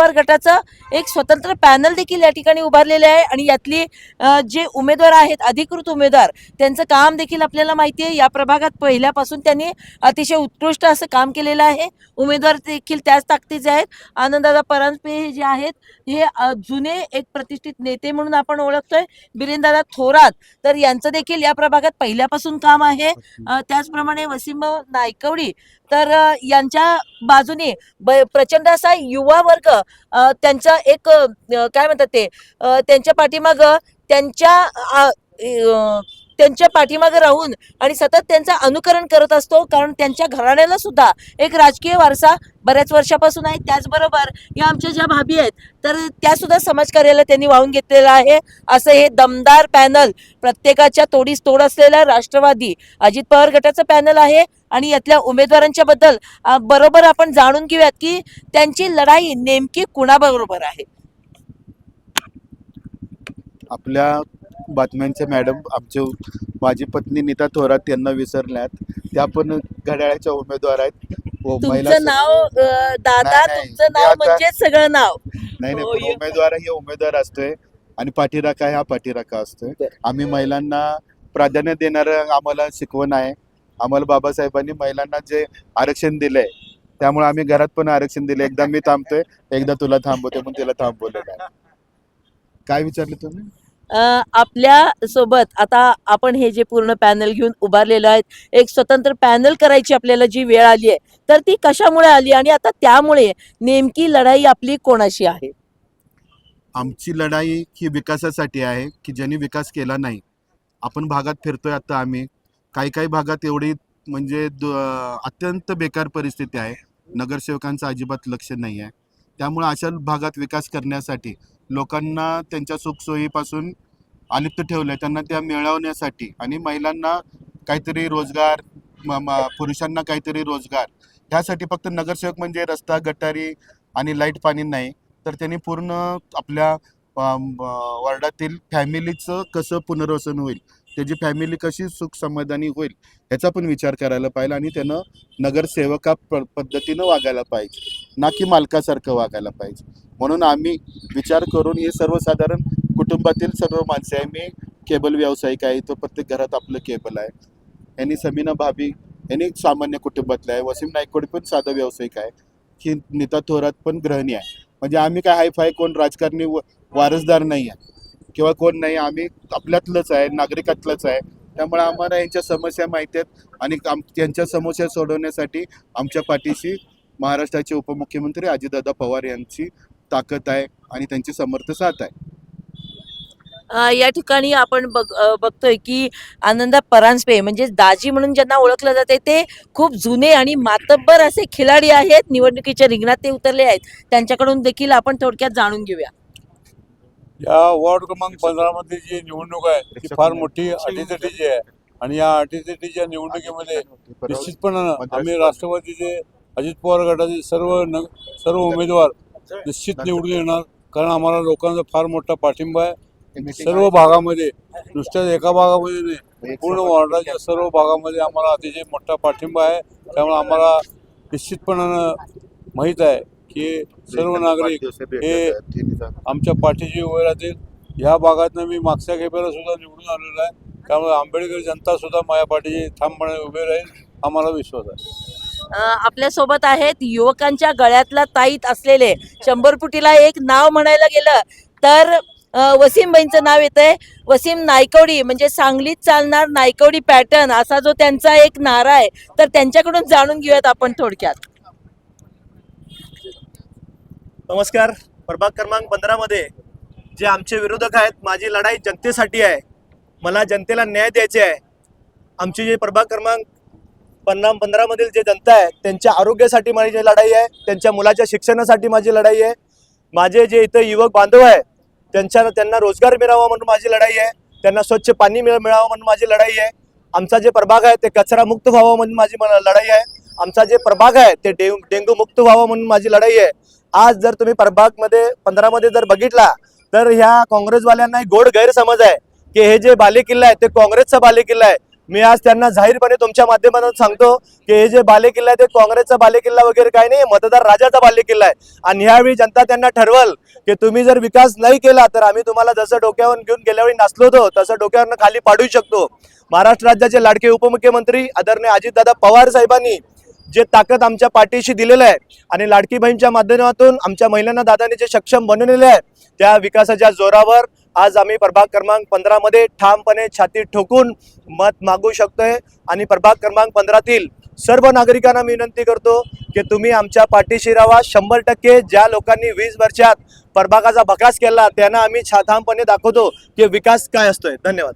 पवार गटाचं एक स्वतंत्र पॅनल देखील या ठिकाणी उभारलेले आहे. आणि यातली जे उमेदवार आहेत अधिकृत उमेदवार त्यांचं काम देखील आपल्याला माहिती आहे. या प्रभागात पहिल्यापासून त्यांनी अतिशय उत्कृष्ट असं काम केलेलं आहे. उमेदवार देखील त्याच ताकदीचे आहेत. आनंददादा परांजपे हे जे आहेत हे जुने एक प्रतिष्ठित नेते म्हणून आपण ओळखतोय. बिरेनदादा थोरात तर यांचं देखील या प्रभागात पहिल्यापासून काम आहे. त्याचप्रमाणे वसिम नायकवडी तर यांच्या बाजूने ब- प्रचंड असा युवा वर्ग त्यांचा एक काय म्हणतात ते त्यांच्या पाठीमाग त्यांच्या त्यांच्या पाठीमागे राहून आणि सतत त्यांचं अनुकरण करत असतो कारण त्यांच्या घराण्याला सुद्धा एक राजकीय वारसा बऱ्याच वर्षापासून आहे. त्याचबरोबर या आमच्या ज्या भाभी आहेत तर त्या सुद्धा समाजकार्याला त्यांनी वाहून घेतलेलं आहे. असं हे दमदार पॅनल प्रत्येकाच्या तोडीस तोड असलेला राष्ट्रवादी अजित पवार गटाचं पॅनल आहे. आणि यातल्या उमेदवारांच्या बद्दल बरोबर आपण जाणून घेऊयात की त्यांची लढाई नेमकी कुणाबरोबर आहे? आपल्या बातम्यांच्या मॅडम आमचे माझी पत्नी नीता थोरात यांना विसरल्यात. त्या पण घड्याळ्याच्या उमेदवार आहेत. व महिला तुमचं नाव अ, दादा नाही, नाही. तुमचं नाव आता- म्हणजे सगळं नाव. नाही नाही हो, पण उमेदवार हे उमेदवार असतोय आणि पाठीराखा हा पाठीराखा असतोय. बरं. आम्ही महिलांना प्राधान्य देणारं आम्हाला शिकवण आहे. आम्हाला बाबासाहेबांनी महिलांना जे आरक्षण दिलंय त्यामुळे आम्ही घरात पण आरक्षण दिले एकदा मी थांबतोय एकदा तुला थांबवते म्हणून तिला थांबवलेलं आहे. काय विचारले तुम्ही? आपल्यासोबत आता आपण हे जे पूर्ण पॅनल घेऊन उभारलेलं आहे एक स्वतंत्र पॅनल करायची आपल्याला जी वेळ आली आहे तर ती कशामुळे आली आणि आता त्यामुळे नेमकी लढाई आपली कोणाशी आहे? आमची लढाई ही विकासासाठी आहे की ज्यांनी विकास केला नाही. आपण भागात फिरतोय आता आम्ही. काही काही भागात एवढी म्हणजे अत्यंत बेकार परिस्थिती आहे. नगरसेवकांचं अजिबात लक्ष नाही आहे त्यामुळे अशा भागात विकास करण्यासाठी लोकांना त्यांच्या सुखसोयीपासून अलिप्त ठेवलं त्यांना त्या मिळवण्यासाठी. आणि महिलांना काहीतरी रोजगार म- म- पुरुषांना काहीतरी रोजगार. ह्यासाठी फक्त नगरसेवक म्हणजे रस्ता गटारी आणि लाइट पाणी नाही तर त्यांनी पूर्ण आपल्या अम, वार्डातील फॅमिलीचं कसं पुनर्वसन होईल त्याची फॅमिली कशी सुख समाधानी होईल ह्याचा पण विचार करायला पाहिजे आणि त्यानं नगरसेवका प पद्धतीनं वागायला पाहिजे. ना की मालकासारखं वागायला पाहिजे. म्हणून आम्ही विचार करून हे सर्वसाधारण कुटुंबातील सर्व माणसे आहे. मी केबल व्यावसायिक आहे. तो प्रत्येक घरात आपलं केबल आहे. यांनी समीना भाभी यांनी सामान्य कुटुंबातलं आहे. वसीम नायकोड पण साधा व्यावसायिक आहे. ही नीता थोरात पण ग्रहणी आहे. म्हणजे आम्ही काय हायफाय कोण राजकारणी व- वारसदार नाही आहे. किंवा कोण नाही आम्ही आपल्यातलंच आहे. नागरिकातलंच आहे. त्यामुळे आम्हाला यांच्या समस्या माहिती आहेत. आणि आम त्यांच्या समस्या सोडवण्यासाठी आमच्या पाठीशी महाराष्ट्राचे उपमुख्यमंत्री अजितदादा पवार यांची ताकद आहे आणि त्यांची समर्थ साथ आहे. या ठिकाणी आपण बघ बघतोय की आनंदा परांजपे म्हणजे दाजी म्हणून ज्यांना ओळखलं जाते ते खूप जुने आणि मातब्बर असे खिलाडी आहेत. निवडणुकीच्या रिंगणात ते उतरले आहेत. त्यांच्याकडून देखील आपण थोडक्यात जाणून घेऊया. या वॉर्ड क्रमांक पंधरा मध्ये जी निवडणूक आहे ती फार मोठी अटीतटीची आहे. आणि या अटीतटीच्या निवडणुकीमध्ये निश्चितपणानं आम्ही राष्ट्रवादीचे अजित पवार गटाचे सर्व न सर्व उमेदवार निश्चित निवडून येणार. कारण आम्हाला लोकांचा फार मोठा पाठिंबा आहे. सर्व भागामध्ये नुसत्याच एका भागामध्ये नाही पूर्ण वॉर्डाच्या सर्व भागामध्ये आम्हाला अतिशय मोठा पाठिंबा आहे. त्यामुळे आम्हाला निश्चितपणानं माहीत आहे की सर्व नागरिक हे आमच्या पाठीशी उभे राहतील. ह्या भागातनं मी मागच्या खेपेला सुद्धा निवडून आलेलो आहे. त्यामुळे आंबेडकर जनता सुद्धा माझ्या पाठीशी ठामपणे उभे राहील आम्हाला विश्वास आहे. आपल्यासोबत आपल्यासोबत आहेत युवकांच्या गळ्यातला ताईत असलेले शंभर फुटीला एक नाव म्हणायला गेलं तर अ, वसीमबाईंचं नाव येतंय. वसीम नायकवडी म्हणजे सांगलीत चालणार नायकवडी पॅटर्न असा जो त्यांचा एक नारा आहे तर त्यांच्याकडून जाणून घेऊयात आपण थोडक्यात. नमस्कार. प्रभाग क्रमांक पंधरामध्ये जे आमचे विरोधक आहेत माझी लढाई जनतेसाठी आहे. मला जनतेला न्याय द्यायचे आहे. आमचे जे प्रभाग क्रमांक पन्ना पंधरामधील जे जनता आहे त्यांच्या आरोग्यासाठी माझी जी लढाई आहे त्यांच्या मुलाच्या शिक्षणासाठी माझी लढाई आहे. माझे जे इथं युवक बांधव आहे त्यांच्या त्यांना रोजगार मिळावा म्हणून माझी लढाई आहे. त्यांना स्वच्छ पाणी मिळावं म्हणून माझी लढाई आहे. आमचा जे प्रभाग आहे ते कचरा मुक्त व्हावं म्हणून माझी मला लढाई आहे. आमचा जे प्रभाग आहे ते डेंगू डेंगू मुक्त व्हावं म्हणून माझी लढाई आहे. आज जर तुम्ही प्रभागमध्ये पंधरामध्ये जर बघितला तर ह्या काँग्रेसवाल्यांना एक गोड गैरसमज आहे की हे जे बालेकिल्ला आहे ते काँग्रेसचा बालेकिल्ला आहे. मी आज त्यांना जाहीरपणे तुमच्या माध्यमातून सांगतो की हे जे बालेकिल्ला आहे ते काँग्रेसचा बालेकिल्ला वगैरे काही नाही मतदार राजाचा बालेकिल्ला आहे. आणि ह्यावेळी जनता त्यांना ठरवल की तुम्ही जर विकास नाही केला तर आम्ही तुम्हाला जसं डोक्यावर घेऊन गेल्यावेळी नाचलो होतो तसं डोक्यावरनं खाली पाडू शकतो. महाराष्ट्र राज्याचे लाडके उपमुख्यमंत्री आदरणीय अजितदादा पवार साहेबांनी जे ताकद आमच्या पाठीशी दिलेलं आहे आणि लाडकी बहीणच्या माध्यमातून आमच्या महिलांना दादाने जे सक्षम बनवलेले आहे त्या विकासाच्या जोरावर आज आम्ही प्रभाग क्रमांक पंधरामध्ये ठामपणे छाती ठोकून मत मागू शकतोय. आणि प्रभाग क्रमांक पंधरातील सर्व नागरिकांना मी विनंती करतो की तुम्ही आमच्या पाठीशी राहा. शंभर टक्के ज्या लोकांनी वीस वर्षात प्रभागाचा भकास केला त्यांना आम्ही छातामपणे दाखवतो की विकास काय असतोय. धन्यवाद.